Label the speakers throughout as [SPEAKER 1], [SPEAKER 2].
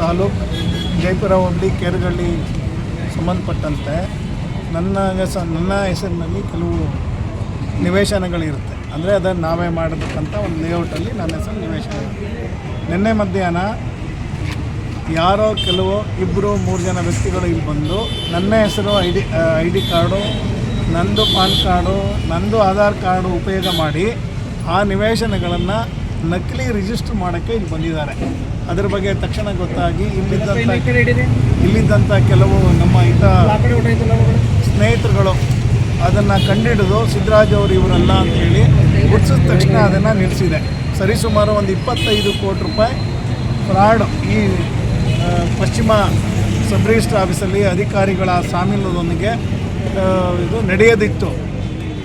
[SPEAKER 1] ತಾಲೂಕ್ ಜೈಪುರ, ಹೋಬಳಿ, ಕೇರ್ಗಳ್ಳಿ ಸಂಬಂಧಪಟ್ಟಂತೆ ನನ್ನ ಹೆಸ, ನನ್ನ ಹೆಸರಿನಲ್ಲಿ ಕೆಲವು ನಿವೇಶನಗಳಿರುತ್ತೆ ಅಂದರೆ ಅದನ್ನು ನಾವೇ ಮಾಡಬೇಕಂತ ಒಂದು ಲೇಔಟಲ್ಲಿ ನನ್ನ ಹೆಸರು ನಿವೇಶನ. ನಿನ್ನೆ ಮಧ್ಯಾಹ್ನ ಯಾರೋ ಕೆಲವು ಇಬ್ಬರು ಮೂರು ಜನ ವ್ಯಕ್ತಿಗಳು ಇಲ್ಲಿ ಬಂದು ನನ್ನ ಹೆಸರು I D I D card, ನಂದು ಪಾನ್ ಕಾರ್ಡು, ನಂದು ಆಧಾರ್ ಕಾರ್ಡು ಉಪಯೋಗ ಮಾಡಿ ಆ ನಿವೇಶನಗಳನ್ನು ನಕಲಿ ರಿಜಿಸ್ಟರ್ ಮಾಡೋಕ್ಕೆ ಇಲ್ಲಿ ಬಂದಿದ್ದಾರೆ ಅದ್ರ ಬಗ್ಗೆ ತಕ್ಷಣ ಗೊತ್ತಾಗಿ ಇಲ್ಲಿದ್ದಂಥ ಇಲ್ಲಿದ್ದಂಥ ಕೆಲವು ನಮ್ಮ ಹಿತ ಸ್ನೇಹಿತರುಗಳು ಅದನ್ನು ಕಂಡಿಡಿದು ಸಿದ್ದರಾಜ್ ಅವರು ಇವರಲ್ಲ ಅಂತೇಳಿ ಗುರ್ಸಿದ ತಕ್ಷಣ ಅದನ್ನು ನಿಲ್ಲಿಸಿದೆ ಸರಿಸುಮಾರು ಒಂದು ಇಪ್ಪತ್ತೈದು ಕೋಟಿ ರೂಪಾಯಿ ಫ್ರಾಡ್ ಈ ಪಶ್ಚಿಮ ಸಬ್ ರಿಜಿಸ್ಟರ್ ಆಫೀಸಲ್ಲಿ ಅಧಿಕಾರಿಗಳ ಸಾಮೀಲದೊಂದಿಗೆ ಇದು ನಡೆಯೋದಿತ್ತು.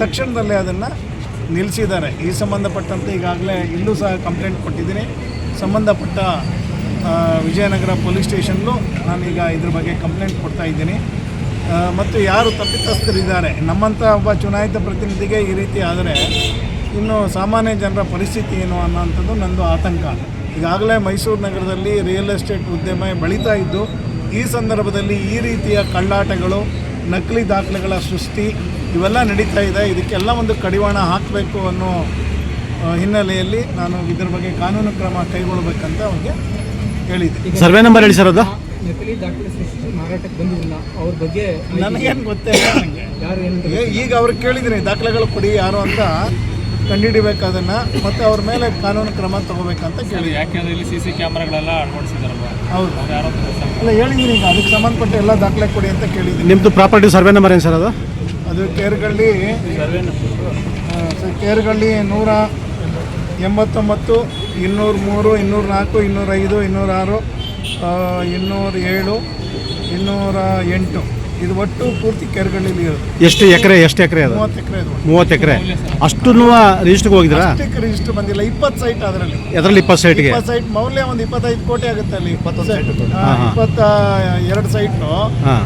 [SPEAKER 1] ತಕ್ಷಣದಲ್ಲೇ ಅದನ್ನು ನಿಲ್ಲಿಸಿದ್ದಾರೆ ಈ ಸಂಬಂಧಪಟ್ಟಂತೆ ಈಗಾಗಲೇ ಇಲ್ಲೂ ಸಹ ಕಂಪ್ಲೇಂಟ್ ಕೊಟ್ಟಿದ್ದೀನಿ. ಸಂಬಂಧಪಟ್ಟ ವಿಜಯನಗರ ಪೊಲೀಸ್ ಸ್ಟೇಷನ್ಲು ನಾನೀಗ ಇದ್ರ ಬಗ್ಗೆ ಕಂಪ್ಲೇಂಟ್ ಕೊಡ್ತಾ ಇದ್ದೀನಿ. ಮತ್ತು ಯಾರು ತಪ್ಪಿತಸ್ಥರಿದ್ದಾರೆ? ನಮ್ಮಂಥ ಒಬ್ಬ ಚುನಾಯಿತ ಪ್ರತಿನಿಧಿಗೆ ಈ ರೀತಿ ಆದರೆ ಇನ್ನು ಸಾಮಾನ್ಯ ಜನರ ಪರಿಸ್ಥಿತಿ ಏನು ಅನ್ನೋಂಥದ್ದು ನಂದು ಆತಂಕ. ಈಗಾಗಲೇ ಮೈಸೂರು ನಗರದಲ್ಲಿ ರಿಯಲ್ ಎಸ್ಟೇಟ್ ಉದ್ಯಮ ಬೆಳೀತಾ ಇದ್ದು, ಈ ಸಂದರ್ಭದಲ್ಲಿ ಈ ರೀತಿಯ ಕಳ್ಳಾಟಗಳು, ನಕಲಿ ದಾಖಲೆಗಳ ಸೃಷ್ಟಿ ಇವೆಲ್ಲ ನಡೀತಾ ಇದೆ. ಇದಕ್ಕೆಲ್ಲ ಒಂದು ಕಡಿವಾಣ ಹಾಕಬೇಕು ಅನ್ನೋ ಹಿನ್ನೆಲೆಯಲ್ಲಿ ನಾನು ಇದರ ಬಗ್ಗೆ ಕಾನೂನು ಕ್ರಮ ಕೈಗೊಳ್ಳಬೇಕಂತ ಅವ್ರಿಗೆ ಹೇಳಿದ್ದೆ.
[SPEAKER 2] ಸರ್ವೆ ನಂಬರ್ ಹೇಳಿ ಸರ್ ಅದು.
[SPEAKER 3] ನಕಲಿ ದಾಖಲೆ ಸೃಷ್ಟಿಸಿ ಮಾರಾಟಕ್ಕೆ ಬಂದಿಲ್ಲ. ಅವ್ರ ಬಗ್ಗೆ
[SPEAKER 1] ನನಗೇನು ಗೊತ್ತಿಲ್ಲ ನನಗೆ ಈಗ ಅವ್ರಿಗೆ ಕೇಳಿದ್ದೀನಿ ದಾಖಲೆಗಳು ಕೊಡಿ ಯಾರು ಅಂತ ಕಂಡುಹಿಡಿಬೇಕು ಅದನ್ನು ಮತ್ತು ಅವ್ರ ಮೇಲೆ ಕಾನೂನು ಕ್ರಮ ತಗೋಬೇಕಂತ ಕೇಳಿ
[SPEAKER 4] ಯಾಕೆಂದ್ರೆ ಇಲ್ಲಿ ಸಿ ಸಿ ಕ್ಯಾಮ್ರಾಗಳೆಲ್ಲ ಅಳವಡಿಸಿದಾರಲ್ಲ
[SPEAKER 1] ಹೌದು. ಅಲ್ಲ ಹೇಳಿದ್ದೀನಿ ಈಗ ಅದಕ್ಕೆ ಸಂಬಂಧಪಟ್ಟ ಎಲ್ಲ ದಾಖಲೆ ಕೊಡಿ ಅಂತ ಕೇಳಿದ್ದೀನಿ.
[SPEAKER 2] ನಿಮ್ಮದು ಪ್ರಾಪರ್ಟಿ ಸರ್ವೆ ನಂಬರ್ ಏನು ಸರ್ ಅದು?
[SPEAKER 1] ಅದು ಕೇರ್ಗಳ್ಳಿ ಸರ್ವೆ ಕೇರ್ಗಳ್ಳಿ ನೂರ ಎಂಬತ್ತೊಂಬತ್ತು ಇನ್ನೂರು ಮೂರು ಇನ್ನೂರು ನಾಲ್ಕು ಇನ್ನೂರೈದು ಇನ್ನೂರಾರು ಇನ್ನೂರ ಆರು ಇನ್ನೂರ ಏಳು ಇನ್ನೂರ ಎಂಟು. ಇದು ಒಟ್ಟು ಪೂರ್ತಿ ಕೆರೆಗಳಲ್ಲಿ ಇರೋದು.
[SPEAKER 2] ಎಷ್ಟು ಎಕರೆ ಎಷ್ಟು ಎಕರೆ ಅದು?
[SPEAKER 1] ಮೂವತ್ತು ಎಕರೆ ಇದು
[SPEAKER 2] ಮೂವತ್ತು ಎಕರೆ. ಅಷ್ಟು ರಿಜಿಸ್ಟ್ರಿಗೆ ಹೋಗಿದ್ದೀರಾ?
[SPEAKER 1] ಅಷ್ಟಕ್ಕೆ ರಿಜಿಸ್ಟರ್ ಬಂದಿಲ್ಲ. ಇಪ್ಪತ್ತು ಸೈಟ್ ಅದರಲ್ಲಿ.
[SPEAKER 2] ಅದರಲ್ಲಿ ಇಪ್ಪತ್ತು ಸೈಟ್ಗೆ
[SPEAKER 1] ಇಪ್ಪತ್ತು ಸೈಟ್ ಮೌಲ್ಯ ಒಂದು ಇಪ್ಪತ್ತೈದು ಕೋಟಿ ಆಗುತ್ತೆ ಅಲ್ಲಿ.
[SPEAKER 2] ಇಪ್ಪತ್ತು ಸೈಟ್
[SPEAKER 1] ಇಪ್ಪತ್ತ ಎರಡು
[SPEAKER 2] ಸೈಟ್ನು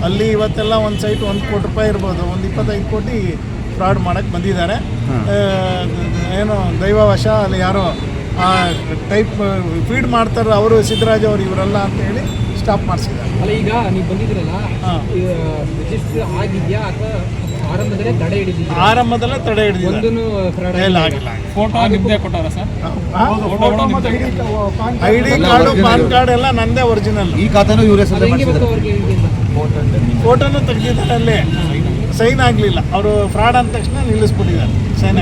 [SPEAKER 1] ಅಲ್ಲಿ ಇವತ್ತೆಲ್ಲ ಒಂದು ಸೈಟ್ ಒಂದು ಕೋಟಿ ರೂಪಾಯಿ ಇರ್ಬೋದು. ಒಂದು ಇಪ್ಪತ್ತೈದು ಕೋಟಿ ಫ್ರಾಡ್ ಮಾಡಕ್ಕೆ ಬಂದಿದ್ದಾರೆ. ಏನು ದೈವವಶ ಅಲ್ಲಿ ಯಾರೋ ಆ ಟೈಪ್ ಫೀಡ್ ಮಾಡ್ತಾರೆ ಅವರು ಸಿದ್ದರಾಜ್ ಅವರು ಇವರೆಲ್ಲ ಅಂತ ಹೇಳಿ ಸ್ಟಾಪ್ ಮಾಡಿಸಿದ್ದಾರೆ.
[SPEAKER 3] ಅಲ್ಲ ಈಗ ನೀವು ಬಂದಿದ್ರಲ್ಲ
[SPEAKER 1] ಹಾಂ.
[SPEAKER 3] ರಿಜಿಸ್ಟರ್ ಆಗಿದೆಯಾ ಅಥವಾ ಆರಂಭದಲ್ಲೇ ತಡೆ ಹಿಡಿದಿದ್ಯಾ?
[SPEAKER 1] ಆರಂಭದಲ್ಲೇ ತಡೆ ಹಿಡಿದಿದ್ದಾರೆ.
[SPEAKER 3] ಒಂದೂ ಫ್ರಾಡ್
[SPEAKER 1] ಇಲ್ಲ ಆಗಿಲ್ಲ
[SPEAKER 4] ಫೋಟೋ ನಿಮ್ದೇ ಕೊಟ್ಟಾರ sir?
[SPEAKER 1] I D card PAN card ಎಲ್ಲ ನಂದೇ ಒರಿಜಿನಲ್
[SPEAKER 5] ಈ ಖಾತೆನೂ ಇವರೇ
[SPEAKER 3] ಸರ್?
[SPEAKER 1] ಫೋಟೋನು ತೆಗೆದಿದ್ದಾರೆ ಅಲ್ಲೇ. ಸೈನ್ ಆಗಲಿಲ್ಲ. ಅವರು ಫ್ರಾಡ್ ಅಂದ ತಕ್ಷಣ ನಿಲ್ಲಿಸ್ಬಿಟ್ಟಿದ್ದಾರೆ. ಸೈನ್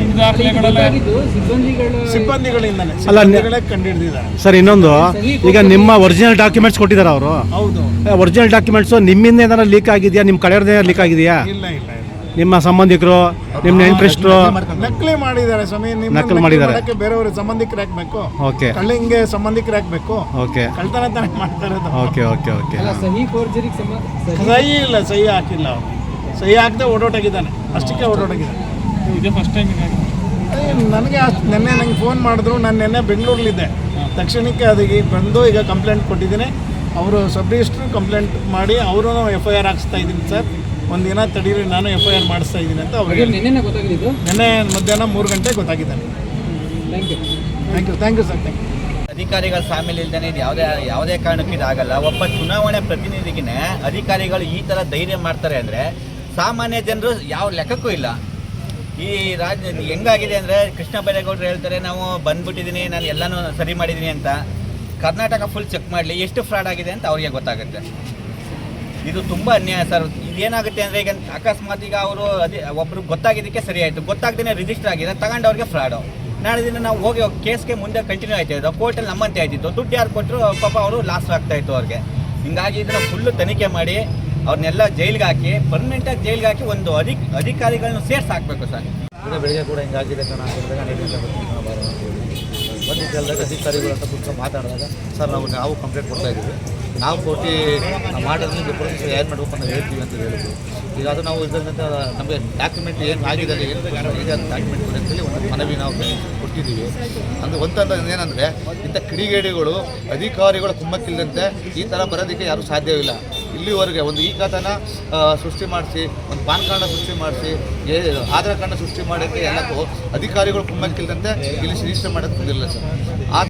[SPEAKER 3] ಸಿಬ್ಬಂದಿಗಳು
[SPEAKER 1] ಸಿಬ್ಬಂದಿಗಳಿಂದಲೇ ಸಿಬ್ಬಂದಿಗಳೇ ಕಂಡುಹಿಡಿದಿದ್ದಾರೆ.
[SPEAKER 2] ಸರ್ ಇನ್ನೊಂದು ಈಗ ನಿಮ್ಮ ಒರಿಜಿನಲ್ ಡಾಕ್ಯುಮೆಂಟ್ಸ್ ಕೊಟ್ಟಿದ್ದಾರೆ ಅವರು.
[SPEAKER 1] ಹೌದು.
[SPEAKER 2] ಒರಿಜಿನಲ್ ಡಾಕ್ಯುಮೆಂಟ್ಸ್ ನಿಮ್ಮಿಂದ ಏನಾರು ಲೀಕ್ ಆಗಿದೆಯಾ? ನಿಮ್ಮ ಕಡೆಯವ್ರದ್ದು ಲೀಕ್ ಆಗಿದೆಯಾ?
[SPEAKER 1] ಇಲ್ಲ ಇಲ್ಲ
[SPEAKER 2] ನಿಮ್ಮ ಸಂಬಂಧಿಕರು ನಿಮ್ಮ ನೆಂಟ್ರಿಸ್ಟ್ರು
[SPEAKER 1] ನಕಲಿ ಮಾಡಿದ್ದಾರೆ ಸ್ವಾಮಿ. ನಿಮ್ಮ
[SPEAKER 2] ನಕಲು ಮಾಡಿದ್ದಾರೆ.
[SPEAKER 1] ಬೇರೆಯವ್ರ ಬೇರೆಯವರು ಸಂಬಂಧಿಕರು ಹಾಕ್ಬೇಕು
[SPEAKER 2] ಓಕೆ.
[SPEAKER 1] ಕಳ್ಳಿಂಗೆ ಸಂಬಂಧಿಕರು ಹಾಕ್ಬೇಕು
[SPEAKER 2] ಓಕೆ.
[SPEAKER 1] ಕಳ್ತನ ತಾನೇ ಮಾಡ್ತಾರೆ
[SPEAKER 2] ಓಕೆ ಓಕೆ ಓಕೆ.
[SPEAKER 3] ಸಹಿ
[SPEAKER 1] ಇಲ್ಲ ಸಹಿ ಹಾಕಿಲ್ಲ ಅವರು. ಸಹಿ ಹಾಕದೆ ಓಡೋಟಾಗಿದ್ದಾನೆ. ಅಷ್ಟಕ್ಕೆ ಓಡೋಟಾಗಿದ್ದಾನೆ.
[SPEAKER 4] ಇದೇ ಫಸ್ಟ್ ಟೈಮ್
[SPEAKER 1] ಅದೇ ನನಗೆ ಅಷ್ಟು ನೆನ್ನೆ ನಂಗೆ ಫೋನ್ ಮಾಡಿದ್ರು. ನಾನು ನೆನ್ನೆ ಬೆಂಗಳೂರಲ್ಲಿದ್ದೆ. ತಕ್ಷಣಕ್ಕೆ ಅದಕ್ಕೆ ಬಂದು ಈಗ ಕಂಪ್ಲೇಂಟ್ ಕೊಟ್ಟಿದ್ದೀನಿ. ಅವರು ಸಬ್ ರಿಜಿಸ್ಟ್ರು ಕಂಪ್ಲೇಂಟ್ ಮಾಡಿ ಅವರು ಎಫ್ ಐ ಆರ್ ಹಾಕಿಸ್ತಾ ಇದ್ದೀನಿ ಸರ್ ಒಂದಿನ ತಡೀರಿ ನಾನು ಎಫ್ ಐ ಆರ್ ಮಾಡಿಸ್ತಾ ಇದ್ದೀನಿ ಅಂತ ಅವ್ರಿಗೆ
[SPEAKER 3] ಅವ್ರಿಗೆ ನಿನ್ನೆ ಗೊತ್ತಾಗಿದ್ದು
[SPEAKER 1] ನಿನ್ನೆ ಮಧ್ಯಾಹ್ನ ಮೂರು ಗಂಟೆಗೆ ಗೊತ್ತಾಗಿದ್ದಾನೆ.
[SPEAKER 3] Thank you
[SPEAKER 1] thank you thank you sir thank you
[SPEAKER 6] ಅಧಿಕಾರಿಗಳ ಸಾಮಿಲ್ ಇಲ್ದೇನೆ ಇದು ಯಾವುದೇ ಯಾವುದೇ ಕಾರಣಕ್ಕೂ ಇದಾಗಲ್ಲ. ಒಬ್ಬ ಚುನಾವಣೆ ಪ್ರತಿನಿಧಿಗೆ ಅಧಿಕಾರಿಗಳು ಈ ಥರ ಧೈರ್ಯ ಮಾಡ್ತಾರೆ ಅಂದರೆ ಸಾಮಾನ್ಯ ಜನರು ಯಾವ ಲೆಕ್ಕಕ್ಕೂ ಇಲ್ಲ. ಈ ರಾಜ್ಯ ಹೆಂಗಾಗಿದೆ ಅಂದರೆ ಕೃಷ್ಣ ಬೈರೇಗೌಡರು ಹೇಳ್ತಾರೆ, ನಾವು ಬಂದ್ಬಿಟ್ಟಿದ್ದೀನಿ ನಾನು ಎಲ್ಲನೂ ಸರಿ ಮಾಡಿದ್ದೀನಿ ಅಂತ. ಕರ್ನಾಟಕ ಫುಲ್ ಚೆಕ್ ಮಾಡಲಿ, ಎಷ್ಟು ಫ್ರಾಡ್ ಆಗಿದೆ ಅಂತ ಅವ್ರಿಗೆ ಗೊತ್ತಾಗುತ್ತೆ. ಇದು ತುಂಬ ಅನ್ಯಾಯ ಸರ್. ಇದೇನಾಗುತ್ತೆ ಅಂದರೆ ಈಗ ಅಕಸ್ಮಾತ್ ಈಗ ಅವರು ಅದೇ, ಒಬ್ರು ಗೊತ್ತಾಗಿದ್ದಕ್ಕೆ ಸರಿ ಆಯಿತು. ಗೊತ್ತಾಗ್ದೇ ರಿಜಿಸ್ಟರ್ ಆಗಿದೆ ತಗೊಂಡವ್ರಿಗೆ ಫ್ರಾಡು ನಾಳೆ ದಿನ ನಾವು ಹೋಗಿ ಕೇಸ್ಗೆ ಮುಂದೆ ಕಂಟಿನ್ಯೂ ಆಯ್ತಾ. ಕೋರ್ಟಲ್ಲಿ ನಮ್ಮಂತೆ ಆಯ್ತಿತ್ತು. ದುಡ್ಡು ಯಾರು ಕೊಟ್ಟರು ಪಾಪ ಅವರು ಲಾಸ್ ಆಗ್ತಾ ಇತ್ತು ಅವ್ರಿಗೆ. ಹಿಂಗಾಗಿ ಇದನ್ನ ಫುಲ್ಲು ತನಿಖೆ ಮಾಡಿ ಅವ್ರನ್ನೆಲ್ಲ ಜೈಲಿಗೆ ಹಾಕಿ ಪರ್ಮನೆಂಟಾಗಿ ಜೈಲಿಗೆ ಹಾಕಿ ಒಂದು ಅಧಿಕ, ಅಧಿಕಾರಿಗಳನ್ನ ಸೇರ್ಸಿ ಹಾಕ್ಬೇಕು ಸರ್
[SPEAKER 5] ಬೆಳಿಗ್ಗೆ ಕೂಡ ಹಿಂಗಾಗಿದೆ ಎಲ್ಲದಾಗ ಅಧಿಕಾರಿಗಳು ಅಂತ ಕುತ್ಕೊಂಡು ಮಾತಾಡಿದಾಗ, ಸರ್, ನಾವು ನಾವು ಕಂಪ್ಲೇಂಟ್ ಕೊಡ್ತಾ ಇದ್ದೀವಿ. ನಾವು ನಾವು ಮಾಡೋದ್ರಿಂದ ಪ್ರೊಸೆಸ್ ಏನು ಮಾಡಬೇಕು ಅಂತ ಹೇಳ್ತೀವಿ ಅಂತ ಹೇಳಿದ್ರು. ಈಗ ಅದು ನಾವು ಇದರಿಂದ ನಮಗೆ ಡಾಕ್ಯುಮೆಂಟ್ ಏನು ಆಗಿದೆ ಏನು ಈಗ ಡಾಕ್ಯುಮೆಂಟ್ ಕೊಡಿ ಅಂತೇಳಿ ಒಂದು ಮನವಿ ನಾವು ಕೊಟ್ಟಿದ್ದೀವಿ. ಅಂದರೆ ಒಂತಂದ ಏನಂದರೆ, ಇಂಥ ಕಿಡಿಗೇಡಿಗಳು, ಅಧಿಕಾರಿಗಳು ಕುಮ್ಮಕ್ಕಿಲ್ಲದಂತೆ ಈ ಥರ ಬರೋದಕ್ಕೆ ಯಾರೂ ಸಾಧ್ಯವಿಲ್ಲ ಇಲ್ಲಿವರೆಗೆ ಒಂದು ಈ ಕಥನ ಸೃಷ್ಟಿ ಮಾಡಿಸಿ, ಒಂದು ಪಾನ್ ಕಾರ್ಡ್ನ ಸೃಷ್ಟಿ ಮಾಡಿಸಿ ಆಧಾರ್ ಕಾರ್ಡ್ನ ಸೃಷ್ಟಿ ಮಾಡೋಕ್ಕೆ ಎಲ್ಲಕ್ಕೂ ಅಧಿಕಾರಿಗಳು ಕುಮ್ಮಕ್ಕಿಲ್ಲದಂತೆ ಇಲ್ಲಿ ರಿಜಿಸ್ಟರ್ ಮಾಡೋಕ್ಕೆ ಸರ್.